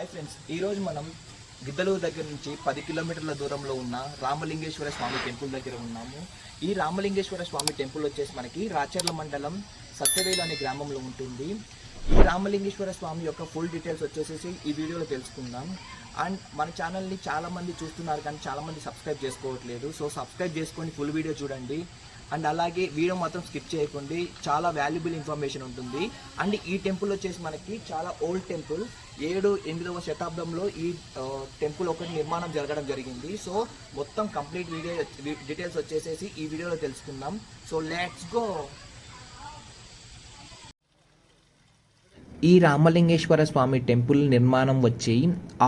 Hi friends ఈరోజు మనం గిద్దలూరు దగ్గర నుంచి పది కిలోమీటర్ల దూరంలో ఉన్న రామలింగేశ్వర స్వామి టెంపుల్ దగ్గర ఉన్నాము. ఈ రామలింగేశ్వర స్వామి టెంపుల్ వచ్చేసి మనకి రాచర్ల మండలం సత్యవేలు అనే గ్రామంలో ఉంటుంది. ఈ రామలింగేశ్వర స్వామి యొక్క ఫుల్ డీటెయిల్స్ వచ్చేసేసి ఈ వీడియోలో తెలుసుకుందాం. అండ్ మన ఛానల్ని చాలామంది చూస్తున్నారు కానీ చాలామంది సబ్స్క్రైబ్ చేసుకోవట్లేదు. సో సబ్స్క్రైబ్ చేసుకొని ఫుల్ వీడియో చూడండి. అండ్ అలాగే వీడియో మాత్రం స్కిప్ చేయకండి. చాలా వాల్యుబుల్ ఇన్ఫర్మేషన్ ఉంటుంది. అండ్ ఈ టెంపుల్ వచ్చేసి మనకి చాలా ఓల్డ్ టెంపుల్ ఏడు ఎనిమిదవ శతాబ్దంలో ఈ టెంపుల్ ఒకటి నిర్మాణం జరగడం జరిగింది. సో మొత్తం కంప్లీట్ వీడియో డీటెయిల్స్ వచ్చేసేసి ఈ వీడియోలో తెలుసుకుందాం. సో లెట్స్ గో ఈ రామలింగేశ్వర స్వామి టెంపుల్ నిర్మాణం వచ్చి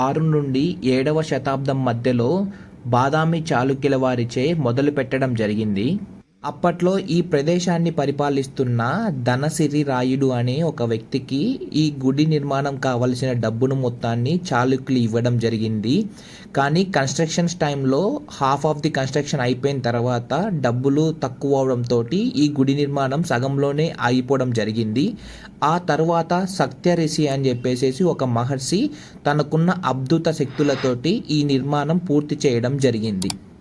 ఆరు నుండి ఏడవ శతాబ్దం మధ్యలో బాదామి చాళుక్యుల వారిచే మొదలు పెట్టడం జరిగింది. అప్పట్లో ఈ ప్రదేశాన్ని పరిపాలిస్తున్న ధనసిరి రాయుడు అనే ఒక వ్యక్తికి ఈ గుడి నిర్మాణం కావలసిన డబ్బును మొత్తాన్ని చాళుక్యులు ఇవ్వడం జరిగింది. కానీ కన్స్ట్రక్షన్స్ టైంలో హాఫ్ ఆఫ్ ది కన్స్ట్రక్షన్ అయిపోయిన తర్వాత డబ్బులు తక్కువ అవడంతో ఈ గుడి నిర్మాణం సగంలోనే ఆగిపోవడం జరిగింది. ఆ తర్వాత సత్య అని చెప్పేసి ఒక మహర్షి తనకున్న అద్భుత శక్తులతోటి ఈ నిర్మాణం పూర్తి చేయడం జరిగింది.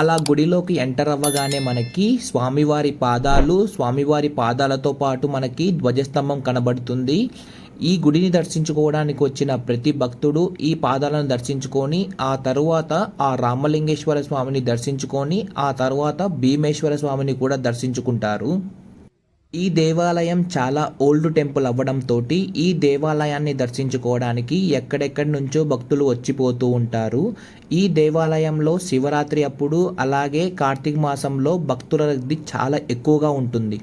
అలా గుడిలోకి ఎంటర్ అవ్వగానే మనకి స్వామివారి పాదాలు స్వామివారి పాదాలతో పాటు మనకి ధ్వజస్తంభం కనబడుతుంది. ఈ గుడిని దర్శించుకోవడానికి వచ్చిన ప్రతి భక్తుడు ఈ పాదాలను దర్శించుకొని ఆ తరువాత ఆ రామలింగేశ్వర స్వామిని దర్శించుకొని ఆ తరువాత భీమేశ్వర స్వామిని కూడా దర్శించుకుంటారు. ఈ దేవాలయం చాలా ఓల్డ్ టెంపుల్ అవ్వడంతో ఈ దేవాలయాన్ని దర్శించుకోవడానికి ఎక్కడెక్కడి నుంచో భక్తులు వచ్చిపోతూ ఉంటారు. ఈ దేవాలయంలో శివరాత్రి అప్పుడు అలాగే కార్తీక మాసంలో భక్తుల రద్దీ చాలా ఎక్కువగా ఉంటుంది.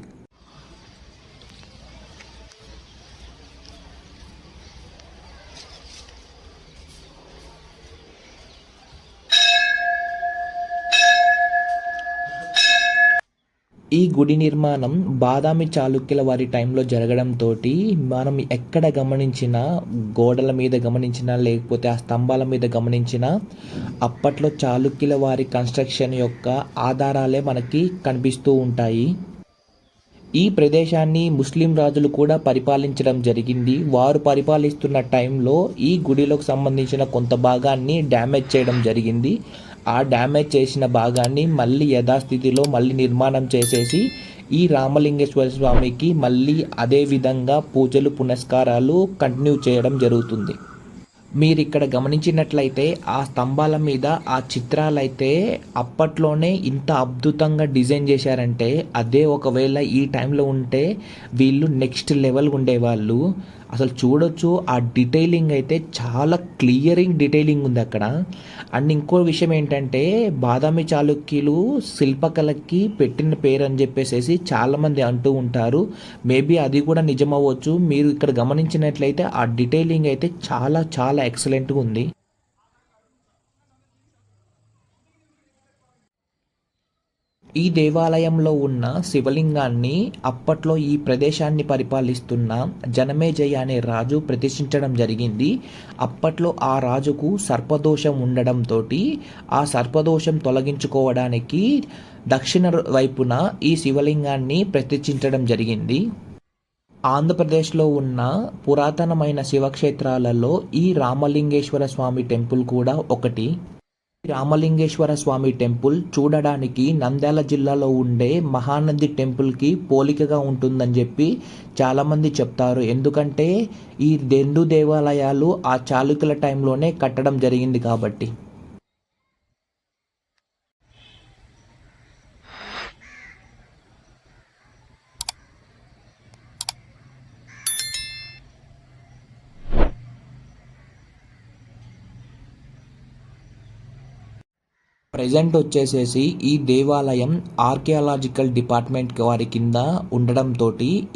ఈ గుడి నిర్మాణం బాదామి చాళుక్యుల వారి టైంలో జరగడంతో మనం ఎక్కడ గమనించినా గోడల మీద గమనించినా లేకపోతే ఆ స్తంభాల మీద గమనించినా అప్పట్లో చాళుక్యుల వారి కన్స్ట్రక్షన్ యొక్క ఆధారాలే మనకి కనిపిస్తూ ఉంటాయి. ఈ ప్రదేశాన్ని ముస్లిం రాజులు కూడా పరిపాలించడం జరిగింది. వారు పరిపాలిస్తున్న టైంలో ఈ గుడిలోకి సంబంధించిన కొంత భాగాన్ని డ్యామేజ్ చేయడం జరిగింది. ఆ డ్యామేజ్ చేసిన భాగాన్ని మళ్ళీ యథాస్థితిలో మళ్ళీ నిర్మాణం చేసేసి ఈ రామలింగేశ్వర స్వామికి మళ్ళీ అదే విధంగా పూజలు పునస్కారాలు కంటిన్యూ చేయడం జరుగుతుంది. మీరు ఇక్కడ గమనించినట్లయితే ఆ స్తంభాల మీద ఆ చిత్రాలైతే అప్పట్లోనే ఇంత అద్భుతంగా డిజైన్ చేశారంటే అదే ఒకవేళ ఈ టైంలో ఉంటే వీళ్ళు నెక్స్ట్ లెవెల్ ఉండేవాళ్ళు. అసలు చూడొచ్చు ఆ డీటెయిలింగ్ అయితే చాలా క్లియరింగ్ డీటెయిలింగ్ ఉంది అక్కడ. అండ్ ఇంకో విషయం ఏంటంటే బాదామి చాళుక్యులు శిల్పకళకి పెట్టిన పేరు అని చెప్పేసి చాలామంది అంటూ ఉంటారు. మేబీ అది కూడా నిజమవ్వచ్చు. మీరు ఇక్కడ గమనించినట్లయితే ఆ డీటెయిలింగ్ అయితే చాలా చాలా ఎక్సలెంట్గా ఉంది. ఈ దేవాలయంలో ఉన్న శివలింగాన్ని అప్పట్లో ఈ ప్రదేశాన్ని పరిపాలిస్తున్న జనమేజయ అనే రాజు ప్రతిష్ఠించడం జరిగింది. అప్పట్లో ఆ రాజుకు సర్పదోషం ఉండడంతో ఆ సర్పదోషం తొలగించుకోవడానికి దక్షిణ వైపున ఈ శివలింగాన్ని ప్రతిష్ఠించడం జరిగింది. ఆంధ్రప్రదేశ్లో ఉన్న పురాతనమైన శివక్షేత్రాలలో ఈ రామలింగేశ్వర స్వామి టెంపుల్ కూడా ఒకటి. రామలింగేశ్వర స్వామి టెంపుల్ చూడడానికి నంద్యాల జిల్లాలో ఉండే మహానంది టెంపుల్కి పోలికగా ఉంటుందని చెప్పి చాలామంది చెప్తారు. ఎందుకంటే ఈ రెండు దేవాలయాలు ఆ చాళుక్యుల టైంలోనే కట్టడం జరిగింది కాబట్టి. ప్రజెంట్ వచ్చేసేసి ఈ దేవాలయం ఆర్కియాలజికల్ డిపార్ట్మెంట్ వారి కింద ఉండడంతో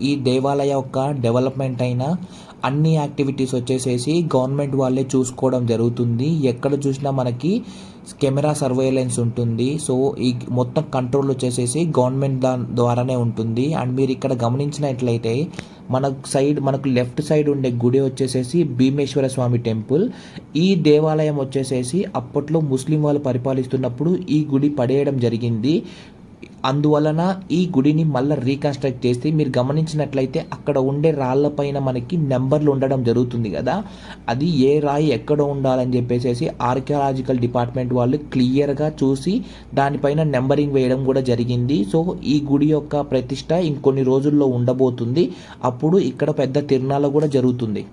ఈ దేవాలయ యొక్క డెవలప్మెంట్ అయిన అన్ని యాక్టివిటీస్ వచ్చేసేసి గవర్నమెంట్ వాళ్ళే చూసుకోవడం జరుగుతుంది. ఎక్కడ చూసినా మనకి కెమెరా సర్వేలెన్స్ ఉంటుంది. సో ఈ మొత్తం కంట్రోల్ వచ్చేసేసి గవర్నమెంట్ దా ద్వారానే ఉంటుంది. అండ్ మీరు ఇక్కడ గమనించినట్లయితే మన సైడ్ మనకు లెఫ్ట్ సైడ్ ఉండే గుడి వచ్చేసేసి భీమేశ్వర స్వామి టెంపుల్. ఈ దేవాలయం వచ్చేసేసి అప్పట్లో ముస్లిం వాళ్ళు పరిపాలిస్తున్నప్పుడు ఈ గుడి పడేయడం జరిగింది. అందువలన ఈ గుడిని మళ్ళీ రీకన్స్ట్రక్ట్ చేసి మీరు గమనించినట్లయితే అక్కడ ఉండే రాళ్ళపైన మనకి నెంబర్లు ఉండడం జరుగుతుంది కదా. అది ఏ రాయి ఎక్కడ ఉండాలని చెప్పేసి ఆర్కియాలజికల్ డిపార్ట్మెంట్ వాళ్ళు క్లియర్గా చూసి దానిపైన నెంబరింగ్ వేయడం కూడా జరిగింది. సో ఈ గుడి యొక్క ప్రతిష్ట ఇంకొన్ని రోజుల్లో ఉండబోతుంది. అప్పుడు ఇక్కడ పెద్ద తిరునాళ్ళ కూడా జరుగుతుంది.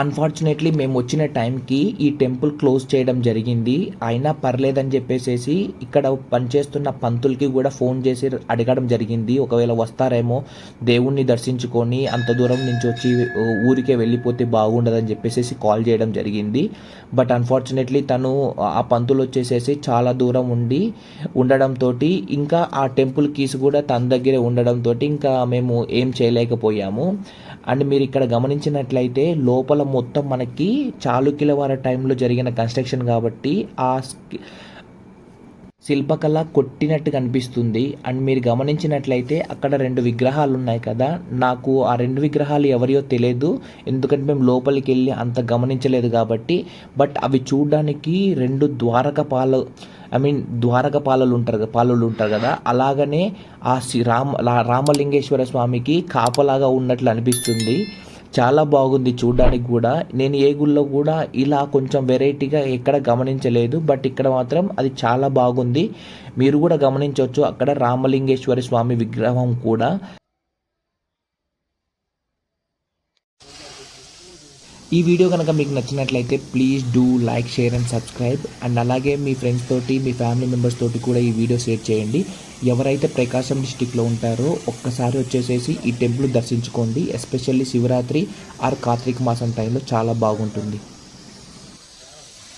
అన్ఫార్చునేట్లీ మేము వచ్చిన టైంకి ఈ టెంపుల్ క్లోజ్ చేయడం జరిగింది. అయినా పర్లేదని చెప్పేసేసి ఇక్కడ పనిచేస్తున్న పంతులకి కూడా ఫోన్ చేసి అడగడం జరిగింది. ఒకవేళ వస్తారేమో దేవుణ్ణి దర్శించుకొని అంత దూరం నుంచి వచ్చి ఊరికే వెళ్ళిపోతే బాగుండదని చెప్పేసి కాల్ చేయడం జరిగింది. బట్ అన్ఫార్చునేట్లీ తను ఆ పంతులు వచ్చేసేసి చాలా దూరం ఉండి ఉండడంతో ఇంకా ఆ టెంపుల్ కీస్ కూడా తన దగ్గరే ఉండడంతో ఇంకా మేము ఏం చేయలేకపోయాము. అండ్ మీరు ఇక్కడ గమనించినట్లయితే లోపల మొత్తం మనకి చాళుక్యుల వారి టైంలో జరిగిన కన్స్ట్రక్షన్ కాబట్టి ఆ స్కి- శిల్పకళ కొట్టినట్టు కనిపిస్తుంది. అండ్ మీరు గమనించినట్లయితే అక్కడ రెండు విగ్రహాలు ఉన్నాయి కదా. నాకు ఆ రెండు విగ్రహాలు ఎవరియో తెలియదు ఎందుకంటే మేము లోపలికి వెళ్ళి అంత గమనించలేదు కాబట్టి. బట్ అవి చూడడానికి రెండు ద్వారకపాలు ఐ మీన్ ద్వారక పాలలు ఉంటారు కదా పాలలు ఉంటారు కదా అలాగనే ఆ శ్రీ రామ రామలింగేశ్వర స్వామికి కాపలాగా ఉన్నట్లు అనిపిస్తుంది. చాలా బాగుంది చూడడానికి కూడా. నేను ఏ గుళ్ళో కూడా ఇలా కొంచెం వెరైటీగా ఎక్కడ గమనించలేదు బట్ ఇక్కడ మాత్రం అది చాలా బాగుంది. మీరు కూడా గమనించవచ్చు అక్కడ రామలింగేశ్వర స్వామి విగ్రహం కూడా. ఈ వీడియో కనుక మీకు నచ్చినట్లయితే please do like share and subscribe and అలాగే మీ ఫ్రెండ్స్ తోటి మీ ఫ్యామిలీ మెంబర్స్ తోటి కూడా ఈ వీడియో షేర్ చేయండి. ఎవరైతే ప్రకాశం డిస్టిక్లో ఉంటారో ఒక్కసారి వచ్చేసేసి ఈ టెంపుల్ దర్శించుకోండి. ఎస్పెషల్లీ శివరాత్రి ఆర్ కార్తీక మాసం టైంలో చాలా బాగుంటుంది.